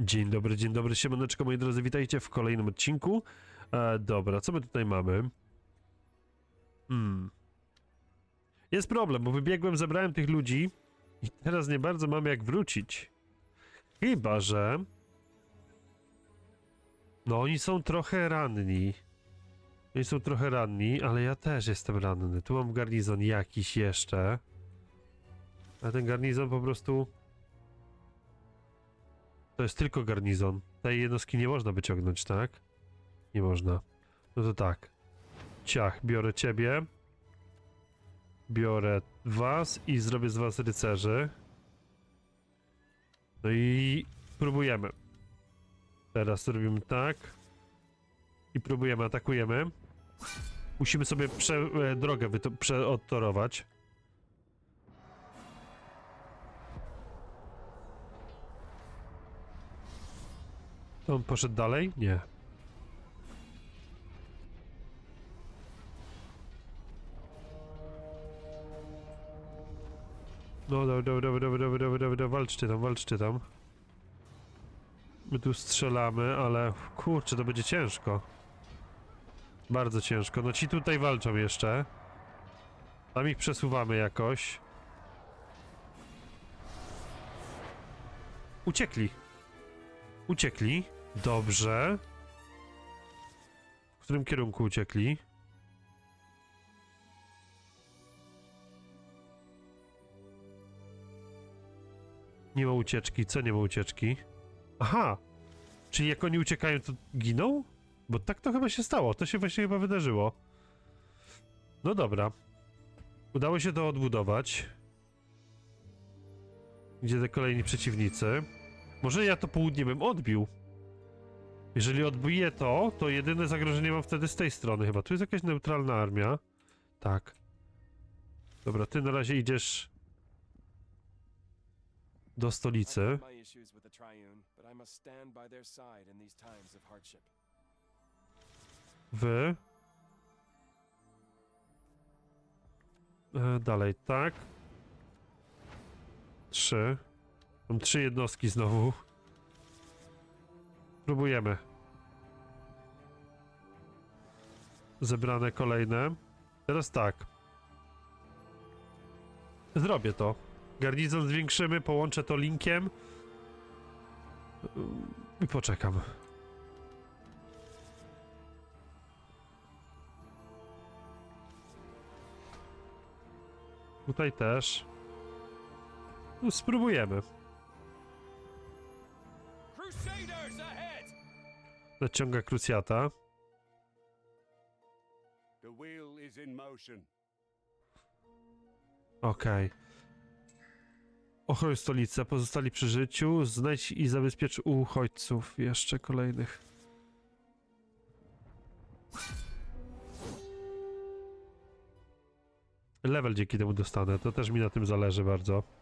Dzień dobry, dzień dobry, siemaneczko moi drodzy, witajcie w kolejnym odcinku. E, dobra, co my tutaj mamy? Hmm. Jest problem, bo wybiegłem, zebrałem tych ludzi i teraz nie bardzo mam jak wrócić. Chyba, że... No, oni są trochę ranni. Oni są trochę ranni, ale ja też jestem ranny. Tu mam garnizon jakiś jeszcze. A ten garnizon po prostu... To jest tylko garnizon. Tej jednostki nie można wyciągnąć, tak? Nie można. No to tak. Ciach, biorę ciebie. Biorę was i zrobię z was rycerzy. No i próbujemy. Teraz robimy tak. I próbujemy, atakujemy. Musimy sobie e, drogę przeodtorować. To on poszedł dalej? Nie. No dobra, dobra, dobra, dobra, dobra, dobra, dobra, walczcie tam, walczcie tam. My tu strzelamy, ale kurczę, to będzie ciężko. Bardzo ciężko. No ci tutaj walczą jeszcze. Tam ich przesuwamy jakoś. Uciekli. Uciekli. Dobrze. W którym kierunku uciekli? Nie ma ucieczki. Co nie ma ucieczki? Aha! Czyli jak oni uciekają, to giną? Bo tak to chyba się stało. To się właśnie chyba wydarzyło. No dobra. Udało się to odbudować. Gdzie te kolejni przeciwnicy? Może ja to południe bym odbił. Jeżeli odbiję to, to jedyne zagrożenie mam wtedy z tej strony chyba. Tu jest jakaś neutralna armia. Tak. Dobra, ty na razie idziesz do stolicy. Wy. E, dalej, tak. Trzy. Mam trzy jednostki znowu. Próbujemy. Zebrane kolejne. Teraz tak. Zrobię to. Garnizon zwiększymy, połączę to linkiem. I poczekam. Tutaj też. No, spróbujemy. Nadciąga krucjata. Okej. Ochroń stolicę, pozostali przy życiu. Znajdź i zabezpiecz uchodźców jeszcze kolejnych. Level dzięki temu dostanę, to też mi na tym zależy bardzo.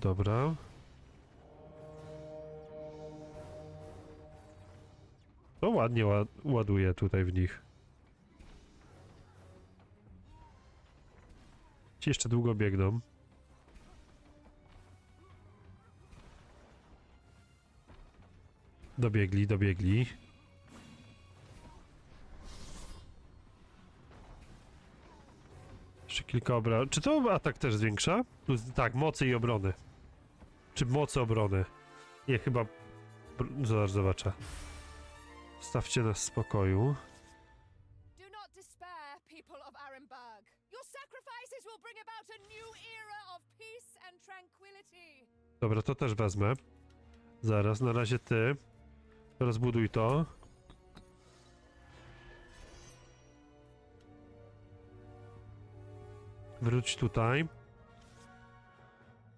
Dobra. To ładnie ład ładuje tutaj w nich. Ci jeszcze długo biegną. Dobiegli, dobiegli. Jeszcze kilka obron. Czy to atak też zwiększa? Tak, mocy i obrony. Czy mocy obrony? Nie, chyba... Zaraz zobaczę. Stawcie nas w spokoju. Do not despair, people of Arenberg. Your sacrifices will bring about a new era of peace and tranquility. Dobra, to też wezmę. Zaraz, na razie ty. Rozbuduj to. Wróć tutaj.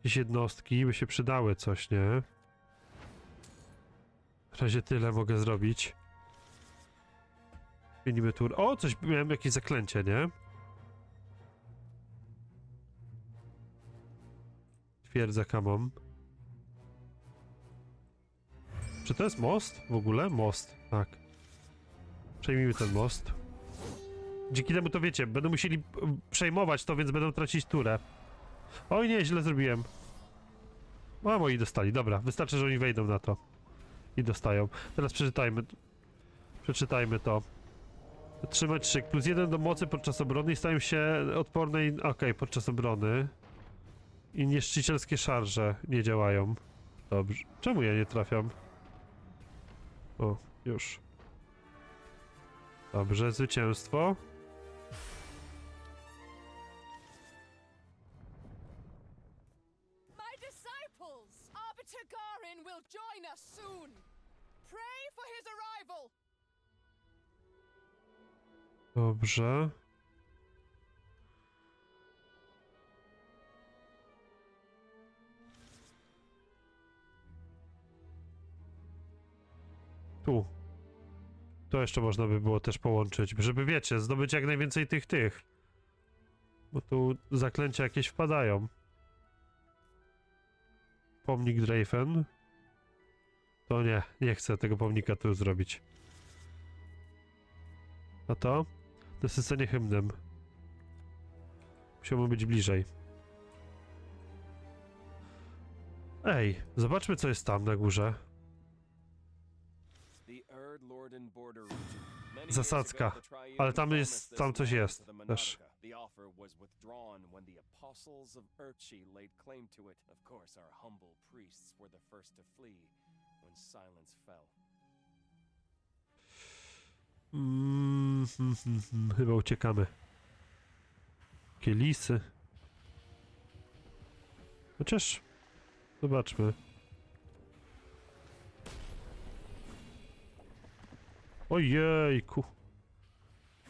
Jakieś jednostki by się przydały coś, nie? W razie tyle mogę zrobić. Zmienimy tur. O, coś, miałem jakieś zaklęcie, nie? Twierdza kamon. Czy to jest most w ogóle? Most, tak. Przejmijmy ten most. Dzięki temu to wiecie, będą musieli przejmować to, więc będą tracić turę. Oj nie, źle zrobiłem. A moi dostali, dobra, wystarczy, że oni wejdą na to. I dostają. Teraz przeczytajmy. Przeczytajmy to. Trzymać szyk. Plus jeden do mocy podczas obrony i stają się odpornej. Okej, podczas obrony. I niszczycielskie szarże nie działają. Dobrze. Czemu ja nie trafiam? O, już. Dobrze, zwycięstwo. Us soon! Pray for his arrival! Dobrze. Tu. To jeszcze można by było też połączyć, żeby wiecie, zdobyć jak najwięcej tych tych. Bo tu zaklęcia jakieś wpadają. Pomnik Drafen. To nie, nie chcę tego pomnika tu zrobić. A to? Nasycenie hymnem. Musiałbym być bliżej. Ej, zobaczmy co jest tam na górze. Zasadzka. Ale tam jest- tam coś jest też. The offer was withdrawn when the apostles of Urchi laid claim to it. Of course, our humble priests were the first to flee when silence fell. Chyba uciekamy. Kielisy. Chociaż... Zobaczmy. Ojejku.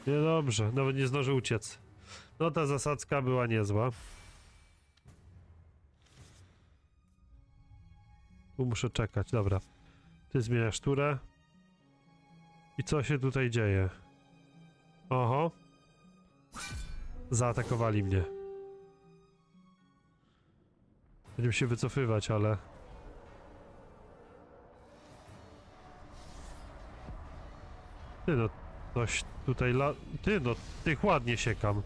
Niedobrze, nawet nie zdążył uciec. No ta zasadzka była niezła. Tu muszę czekać, dobra. Ty zmieniasz turę. I co się tutaj dzieje? Oho. Zaatakowali mnie. Będziemy się wycofywać, ale... Ty no, coś tutaj la... Ty no, tych ładnie siekam.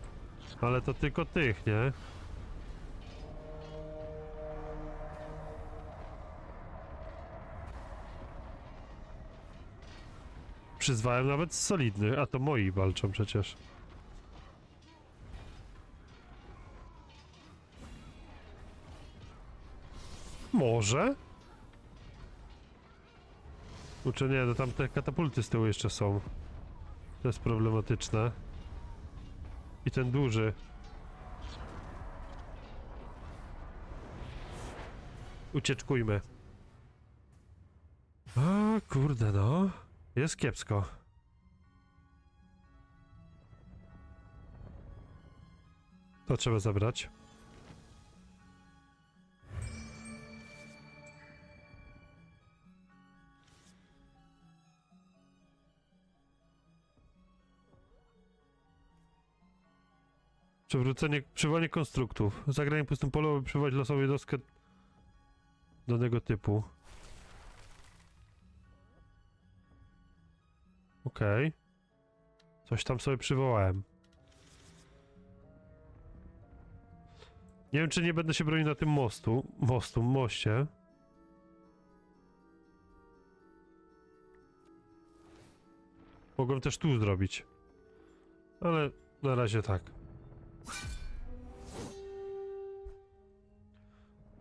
Ale to tylko tych, nie? Przyzwałem nawet solidnych, a to moi walczą przecież. Może? Uczę nie, no tam te katapulty z tyłu jeszcze są. To jest problematyczne. I ten duży. Ucieczkujmy. A kurde no. Jest kiepsko. To trzeba zabrać. Przywrócenie, przywołanie konstruktów. Zagranie pustym polu, przywołać losową jednostkę danego typu. Okej. Coś tam sobie przywołałem. Nie wiem, czy nie będę się bronił na tym mostu. Mostu, moście. Mogłem też tu zrobić. Ale na razie tak.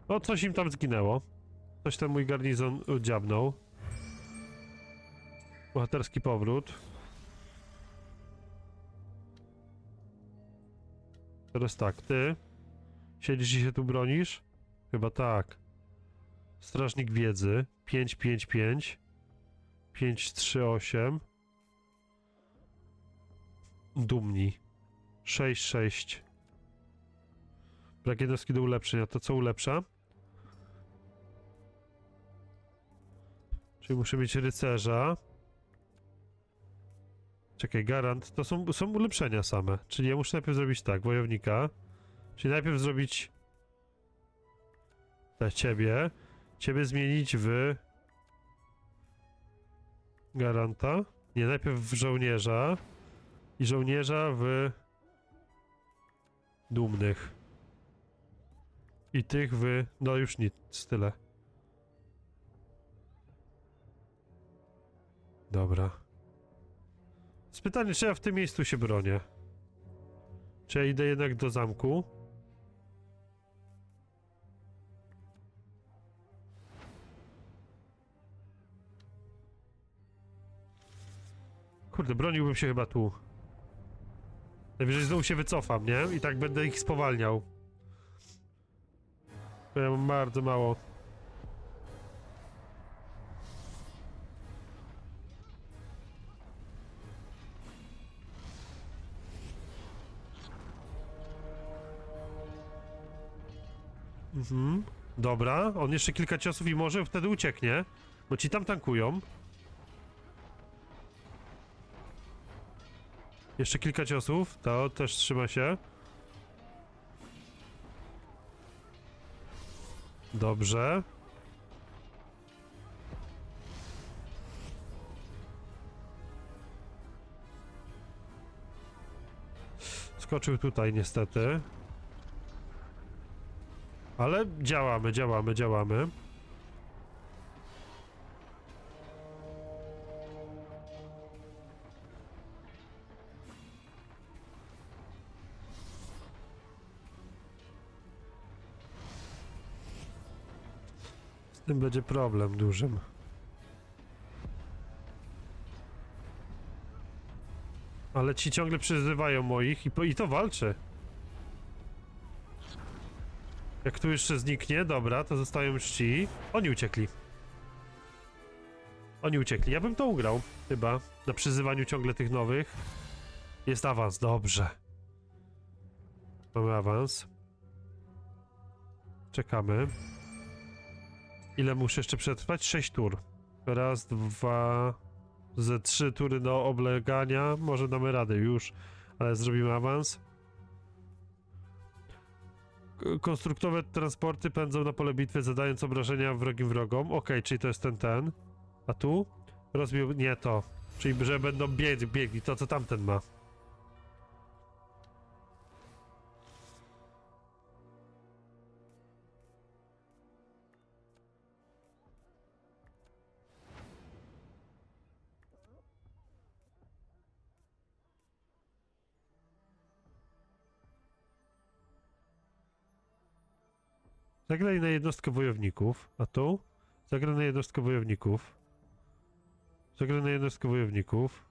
O, coś im tam zginęło. Coś ten mój garnizon dziabnął. Bohaterski powrót. Teraz tak, ty siedzisz i się tu bronisz? Chyba tak. Strażnik wiedzy 555 538 Dumni 66 Brak jednostki do ulepszenia. To co ulepsza? Czyli muszę mieć rycerza. Czekaj, garant. To są, są ulepszenia same. Czyli ja muszę najpierw zrobić tak, wojownika. Czyli najpierw zrobić te ciebie. Ciebie zmienić w garanta. Nie, najpierw w żołnierza. I żołnierza w dumnych. I tych w... No już nic, tyle. Dobra. Z pytanie, czy ja w tym miejscu się bronię? Czy ja idę jednak do zamku? Kurde, broniłbym się chyba tu. Najwyżej znowu się wycofam, nie? I tak będę ich spowalniał. Ja mam bardzo mało. Mhm. Dobra, on jeszcze kilka ciosów i może wtedy ucieknie. Bo ci tam tankują. Jeszcze kilka ciosów, to też trzyma się. Dobrze. Skoczył tutaj niestety. Ale działamy, działamy, działamy. Z tym będzie problem dużym. Ale ci ciągle przyzywają moich i, i to walczy. Jak tu jeszcze zniknie, dobra, to zostają już ci. Oni uciekli. Oni uciekli. Ja bym to ugrał, chyba. Na przyzywaniu ciągle tych nowych. Jest awans, dobrze. Mamy awans. Czekamy. Ile muszę jeszcze przetrwać? 6 tur. Raz, dwa, ze trzy tury do oblegania. Może damy radę już, ale zrobimy awans. Konstruktowe transporty pędzą na pole bitwy, zadając obrażenia wrogim wrogom. Okej, czyli to jest ten, ten. A tu? Rozbił... Nie to. Czyli, że będą bieg, biegli, to co tamten ma. Zagraj na jednostkę wojowników, a tu? Zagraj na jednostkę wojowników. Zagraj na jednostkę wojowników.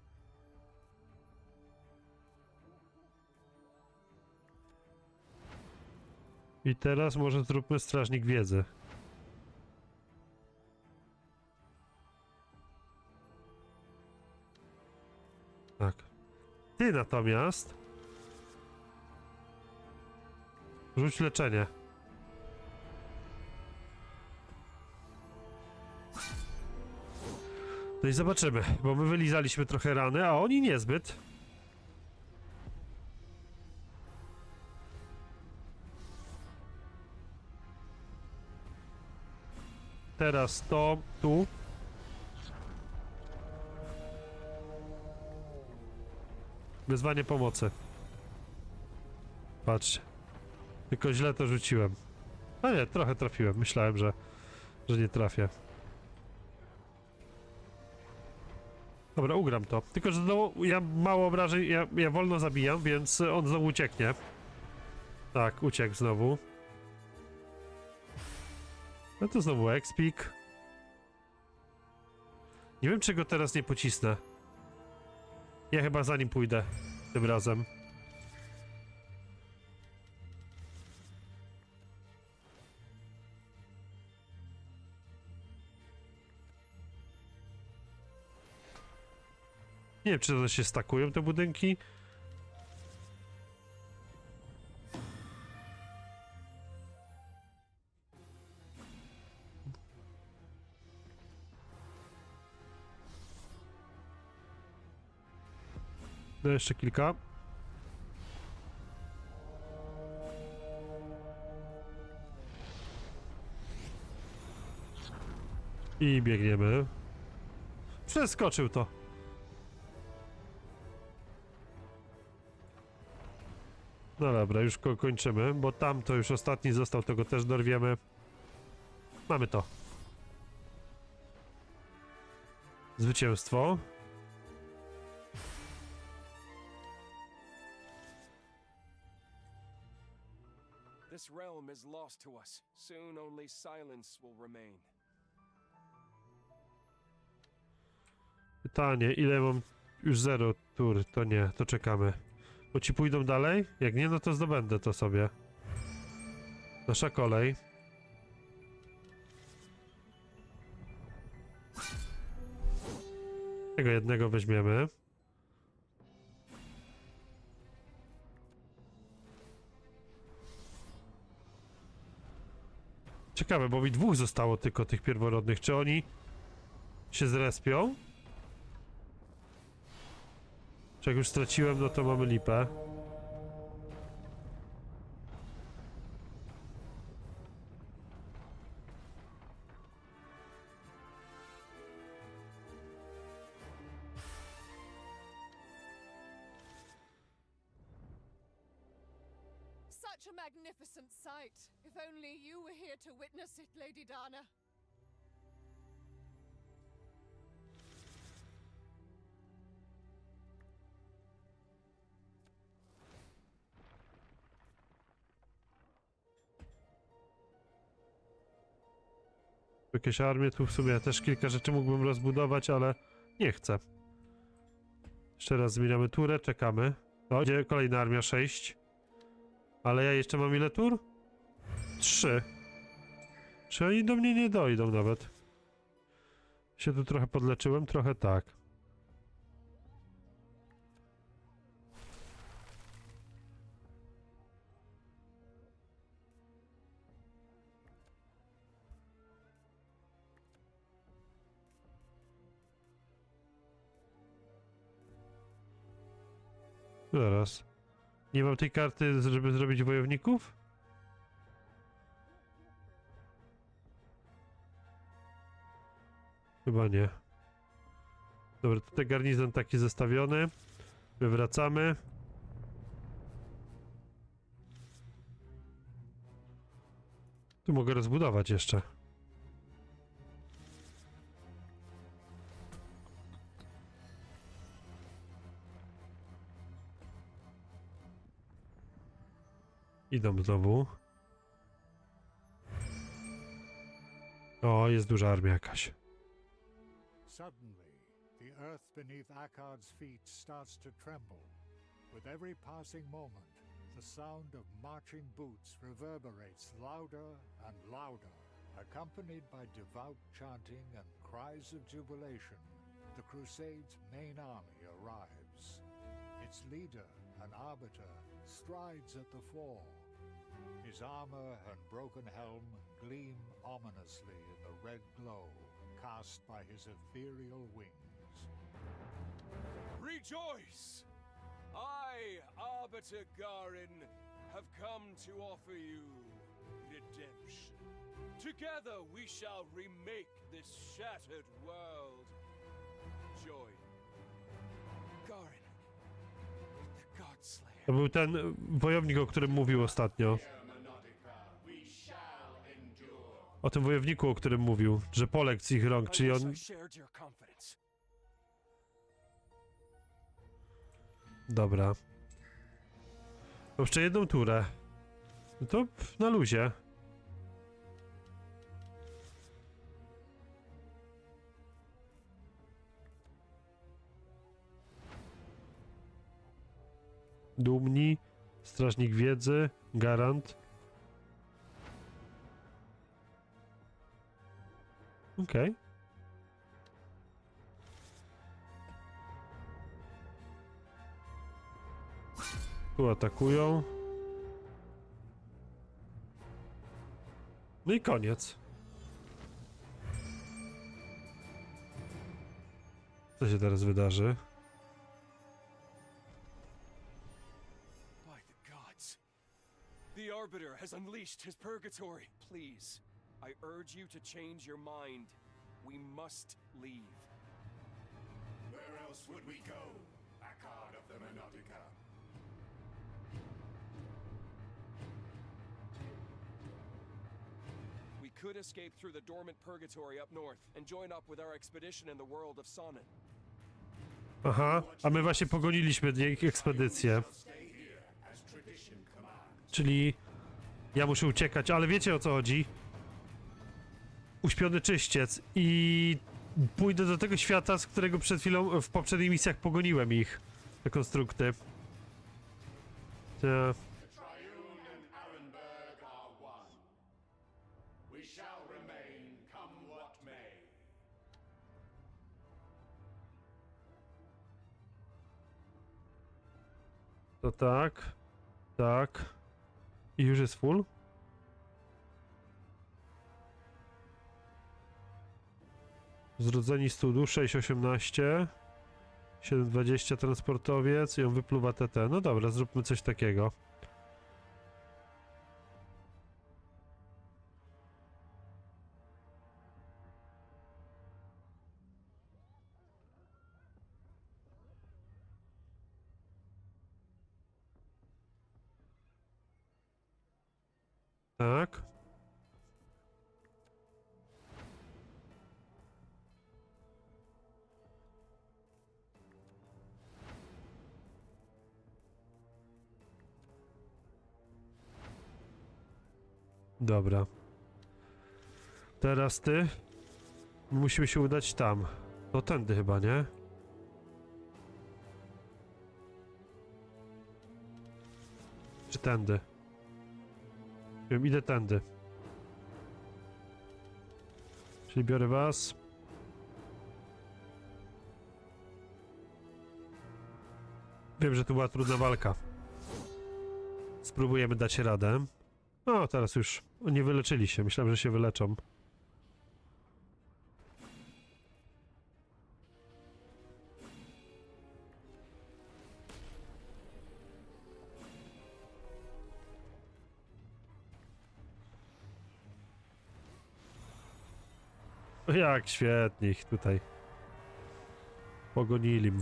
I teraz może zróbmy strażnik wiedzy. Tak. Ty natomiast... Rzuć leczenie. No i zobaczymy, bo my wylizaliśmy trochę rany, a oni niezbyt. Teraz to tu. Wezwanie pomocy. Patrzcie. Tylko źle to rzuciłem. No nie, trochę trafiłem. Myślałem, że, że nie trafię. Dobra, ugram to. Tylko, że znowu ja mało obrażeń, ja, ja wolno zabijam, więc on znowu ucieknie. Tak, uciekł znowu. No to znowu expik. Nie wiem, czego teraz nie pocisnę. Ja chyba za nim pójdę tym razem. Nie wiem, czy one się stakują, te budynki. No jeszcze kilka. I biegniemy. Przeskoczył to. No dobra, już ko kończymy, bo tam to już ostatni został, tego też dorwiemy. Mamy to. Zwycięstwo. This realm is lost to us. Soon only silence will remain. Pytanie, ile mam już zero tur, to nie, to czekamy. Bo ci pójdą dalej? Jak nie, no to zdobędę to sobie. Nasza kolej. Tego jednego weźmiemy. Ciekawe, bo mi dwóch zostało tylko tych pierworodnych. Czy oni się zrespią? Czy jak już straciłem, no to mamy lipę. Such a magnificent sight. If only you were here to witness it, Lady Dana. Jakieś armie tu w sumie też kilka rzeczy mógłbym rozbudować, ale nie chcę. Jeszcze raz zmieniamy turę, czekamy. O, gdzie kolejna armia 6. Ale ja jeszcze mam ile tur? 3. Czy oni do mnie nie dojdą nawet? Się tu trochę podleczyłem, trochę tak. Zaraz. Nie mam tej karty, żeby zrobić wojowników? Chyba nie. Dobra, tutaj garnizon taki zestawiony. Wywracamy. Tu mogę rozbudować jeszcze. Idą znowu. O, jest duża armia jakaś. Suddenly, the earth beneath Akkad's feet starts to tremble. With every passing moment, the sound of marching boots reverberates louder and louder. Accompanied by devout chanting and cries of jubilation, the Crusade's main army arrives. Its leader and arbiter strides at the fore. His armor and broken helm gleam ominously in the red glow cast by his ethereal wings. Rejoice! I, Arbiter Garin, have come to offer you redemption. Together we shall remake this shattered world. Join Garin, the Godslayer. To był ten y, wojownik, o którym mówił ostatnio. O tym wojowniku, o którym mówił, że poległ z ich rąk, czyli on... Dobra. Jeszcze jedną turę. No to na luzie. Dumni, strażnik wiedzy, garant. Okej. Tu atakują. No i koniec. Co się teraz wydarzy? The Arbiter has unleashed his purgatory. Please, I urge you to change your mind. We must leave. Where else would we go? Akkad of the Monodica. We could escape through the dormant purgatory up north and join up with our expedition in the world of Sonnet. Aha, a my właśnie pogoniliśmy ich ekspedycję. Czyli ja muszę uciekać, ale wiecie o co chodzi? Uśpiony czyściec i pójdę do tego świata, z którego przed chwilą w poprzednich misjach pogoniłem ich. Te konstrukty. May. To tak. Tak. I już jest full? Zrodzeni studu 6.18 7.20 transportowiec i on wypluwa TT. No dobra, zróbmy coś takiego. Dobra. Teraz ty. Musimy się udać tam. To tędy chyba, nie? Czy tędy? Wiem, idę tędy. Czyli biorę was. Wiem, że to była trudna walka. Spróbujemy dać radę. O, teraz już nie wyleczyli się. Myślałem, że się wyleczą. Jak świetnie ich tutaj pogonili.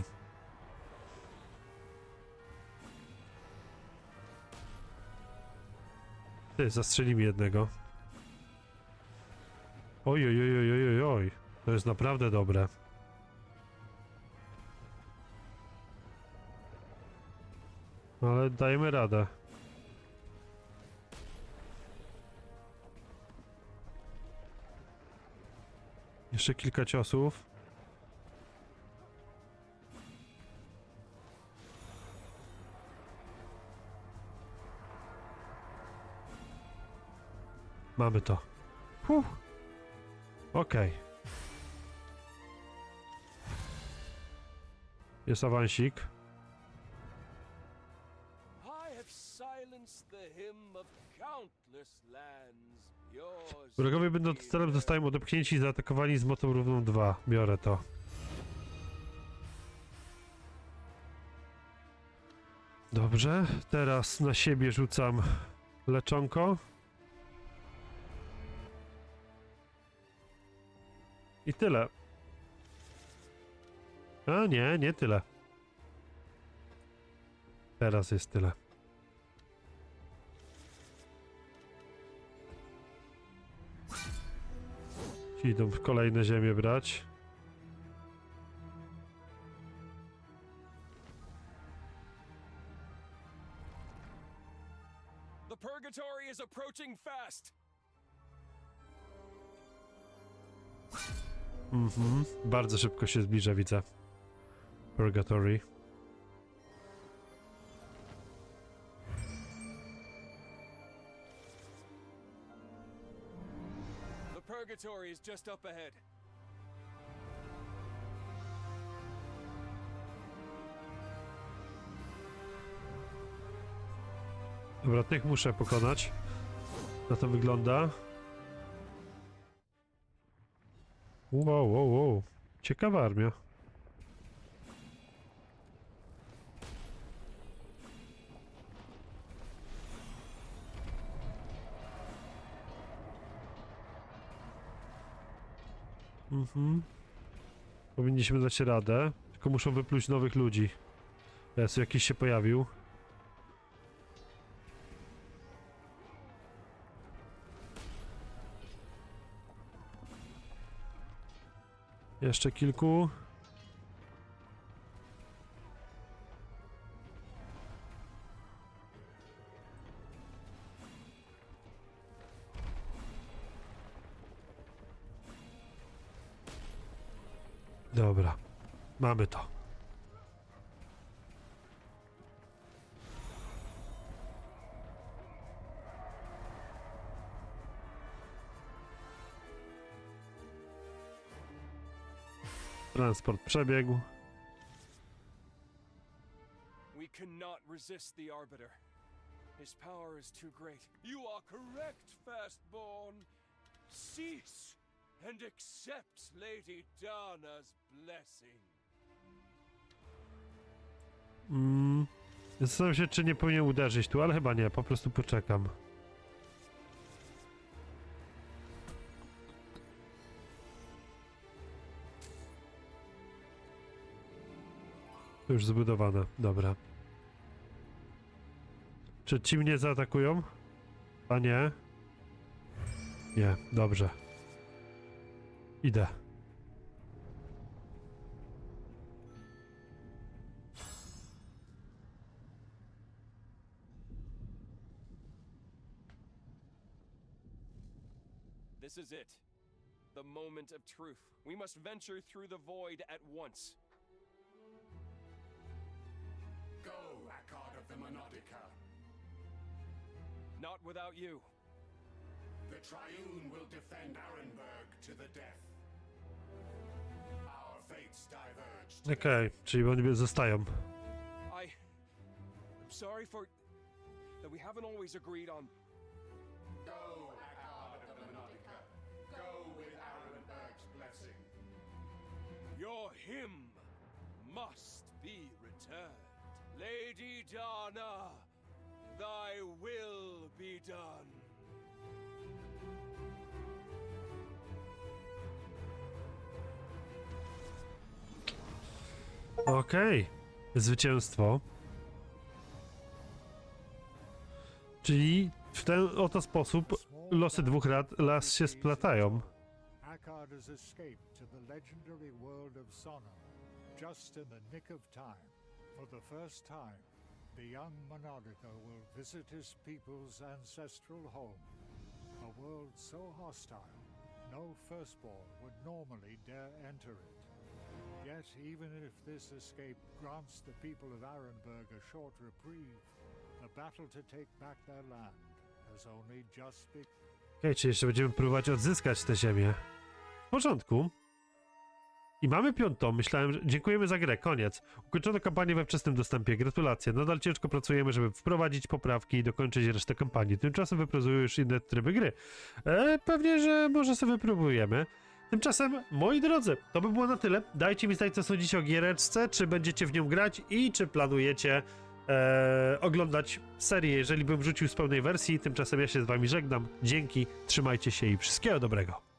Ty, zastrzeli mi jednego. Oj, oj, oj, oj, oj, oj. To jest naprawdę dobre. Ale dajemy radę. Jeszcze kilka ciosów. Mamy to. Huh. Okej. Jest awansik. Wrogowie będąc celem zostają odepchnięci i zaatakowani z motą równą 2. Biorę to. Dobrze, teraz na siebie rzucam leczonko. I tyle. A nie, nie tyle. Teraz jest tyle. Ci Idą w kolejne ziemie brać. The purgatory is approaching fast. Mhm. Bardzo szybko się zbliża, widzę. Purgatory. The purgatory is just up ahead. Dobra, tych muszę pokonać. Na to wygląda. Wow, wow, wow. Ciekawa armia. Mhm. Powinniśmy dać radę. Tylko muszą wypluć nowych ludzi. Jest, jakiś się pojawił. Jeszcze kilku. Dobra, mamy to. Transport przebiegł. We cannot resist the Arbiter. His power is too great. You are correct, Fastborn. Cease and accept Lady Dana's blessing. Mm. Zastanawiam się, czy nie powinien uderzyć tu, ale chyba nie, po prostu poczekam. Już zbudowane, dobra. Czy ci mnie zaatakują? A nie? Nie, dobrze. Idę. This is it. The moment of truth. We must venture through the void at once. Akkad of the Monodica. Not without you. The Triune will defend Arenberg to the death. Our fates diverged. Okej, czyli oni zostają. I. I'm sorry for. that we haven't always agreed on. Go, Akkad of the Monodica. Go with Arenberg's blessing. Your hymn must be returned. Lady Dana, thy will be done. Okej, zwycięstwo. Czyli w ten oto sposób losy dwóch rad las się splatają. Akkad has escaped to the legendary world of just in the nick of time. For the first time, the young Monodica will visit his people's ancestral home. A world so hostile, no firstborn would normally dare enter it. Yet, even if this escape grants the people of Arenberg a short reprieve, the battle to take back their land has only just begun. Okej, czyli jeszcze będziemy próbować odzyskać tę ziemię. W porządku. I mamy piątą. Myślałem, że... Dziękujemy za grę. Koniec. Ukończono kampanię we wczesnym dostępie. Gratulacje. Nadal ciężko pracujemy, żeby wprowadzić poprawki i dokończyć resztę kampanii. Tymczasem wypracują już inne tryby gry. E, pewnie, że może sobie wypróbujemy. Tymczasem, moi drodzy, to by było na tyle. Dajcie mi znać, co sądzicie o giereczce, czy będziecie w nią grać i czy planujecie e, oglądać serię, jeżeli bym wrzucił z pełnej wersji. Tymczasem ja się z wami żegnam. Dzięki, trzymajcie się i wszystkiego dobrego.